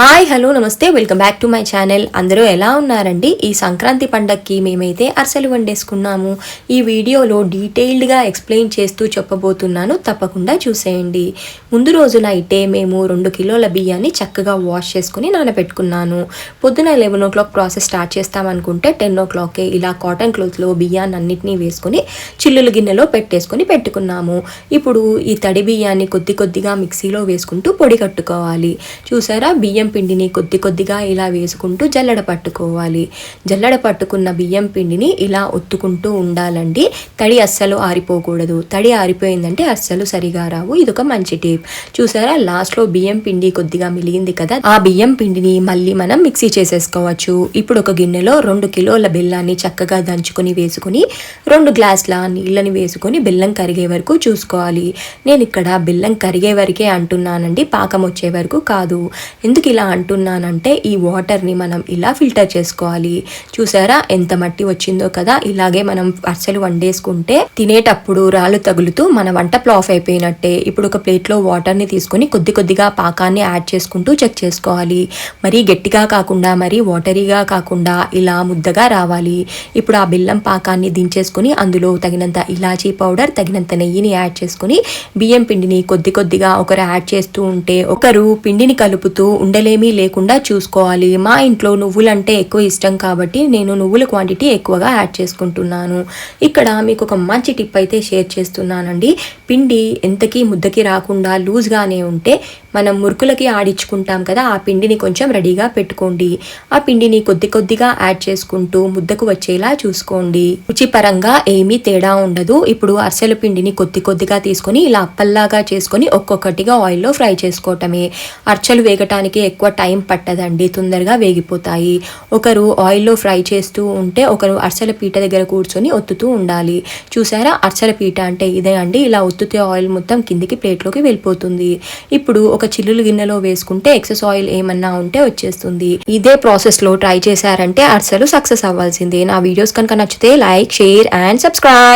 Hi hello namaste welcome back to my channel. అందరూ ఎలా ఉన్నారండి? ఈ సంక్రాంతి పండగకి మేమైతే అరసలు వండేసుకున్నాము. ఈ వీడియోలో డీటెయిల్డ్గా ఎక్స్ప్లెయిన్ చేస్తూ చెప్పబోతున్నాను. తప్పకుండా చూసేయండి. ముందు రోజున అయితే మేము రెండు కిలోల బియ్యాన్ని చక్కగా వాష్ చేసుకుని నానబెట్టుకున్నాను. పొద్దున eleven o'clock process start చేస్తామనుకుంటే టెన్ ఓ క్లాకే ఇలా కాటన్ క్లోత్లో బియ్యాన్ని అన్నిటినీ వేసుకొని చిల్లుల గిన్నెలో పెట్టేసుకొని పెట్టుకున్నాము. ఇప్పుడు ఈ తడి బియ్యాన్ని కొద్ది కొద్దిగా మిక్సీలో వేసుకుంటూ పొడి కట్టుకోవాలి. చూసారా? బియ్యం పిండిని కొద్ది కొద్దిగా ఇలా వేసుకుంటూ జల్లడ పట్టుకోవాలి. జల్లడ పట్టుకున్న బియ్యం పిండిని ఇలా ఒత్తుకుంటూ ఉండాలండి. తడి అస్సలు ఆరిపోకూడదు. తడి ఆరిపోయిందంటే అస్సలు సరిగా రావు. ఇదొక మంచి టిప్. చూసారా? లాస్ట్లో బియ్యం పిండి కొద్దిగా మిలిగింది కదా? ఆ బియ్యం పిండిని మళ్ళీ మనం మిక్సీ చేసేసుకోవచ్చు. ఇప్పుడు ఒక గిన్నెలో రెండు కిలోల బెల్లాన్ని చక్కగా దంచుకొని వేసుకొని రెండు గ్లాసుల నీళ్ళని వేసుకొని బెల్లం కరిగే వరకు చూసుకోవాలి. నేను ఇక్కడ బెల్లం కరిగే వరకే అంటున్నానండి. పాకం వచ్చే వరకు కాదు. ఎందుకు ఇలా అంటున్నానంటే ఈ వాటర్ని మనం ఇలా ఫిల్టర్ చేసుకోవాలి. చూసారా? ఎంత మట్టి వచ్చిందో కదా? ఇలాగే మనం అరిసెలు వండేసుకుంటే తినేటప్పుడు రాళ్ళు తగులుతూ మన వంట ప్లాఫ్ అయిపోయినట్టే. ఇప్పుడు ఒక ప్లేట్లో వాటర్ని తీసుకొని కొద్ది కొద్దిగా పాకాన్ని యాడ్ చేసుకుంటూ చెక్ చేసుకోవాలి. మరీ గట్టిగా కాకుండా మరీ వాటరీగా కాకుండా ఇలా ముద్దగా రావాలి. ఇప్పుడు ఆ బెల్లం పాకాన్ని దించేసుకొని అందులో తగినంత ఇలాచీ పౌడర్ తగినంత నెయ్యిని యాడ్ చేసుకొని బియ్యం పిండిని కొద్ది కొద్దిగా ఒకరు యాడ్ చేస్తూ ఉంటే ఒకరు పిండిని కలుపుతూ ఉండలేమీ లేకుండా చూసుకోవాలి. మా ఇంట్లో నువ్వులంటే ఎక్కువ ఇష్టం కాబట్టి నేను నువ్వుల క్వాంటిటీ ఎక్కువగా యాడ్ చేసుకుంటున్నాను. ఇక్కడ మీకు ఒక మంచి టిప్ అయితే షేర్ చేస్తున్నానండి. పిండి ఎంతకీ ముద్దకి రాకుండా లూజ్గానే ఉంటే మనం మురుకులకి ఆడించుకుంటాం కదా ఆ పిండిని కొంచెం రెడీగా పెట్టుకోండి. ఆ పిండిని కొద్ది కొద్దిగా యాడ్ చేసుకుంటూ ముద్దకు వచ్చేలా చూసుకోండి. రుచిపరంగా ఏమీ తేడా ఉండదు. ఇప్పుడు అరిసెల పిండిని కొద్ది కొద్దిగా తీసుకొని ఇలా అప్పల్లాగా చేసుకొని ఒక్కొక్కటిగా ఆయిల్లో ఫ్రై చేసుకోవటమే. అర్చలు వేగటానికి ఎక్కువ టైం పట్టదండి తొందరగా వేగిపోతాయి. ఒకరు ఆయిల్లో ఫ్రై చేస్తూ ఉంటే ఒకరు అరిసెల పీట దగ్గర కూర్చొని ఒత్తుతూ ఉండాలి. చూసారా? అర్సల పీట అంటే ఇదే అండి ఇలా ఒత్తుతే ఆయిల్ మొత్తం కిందికి ప్లేట్లోకి వెళ్ళిపోతుంది. ఇప్పుడు ఒక చిల్లులు గిన్నెలో వేసుకుంటే ఎక్సెస్ ఆయిల్ ఏమన్నా ఉంటే వచ్చేస్తుంది. ఇదే ప్రాసెస్లో ట్రై చేశారంటే అసలు సక్సెస్ అవ్వాల్సిందే. నా వీడియోస్ కనుక నచ్చితే లైక్ షేర్ అండ్ సబ్స్క్రైబ్.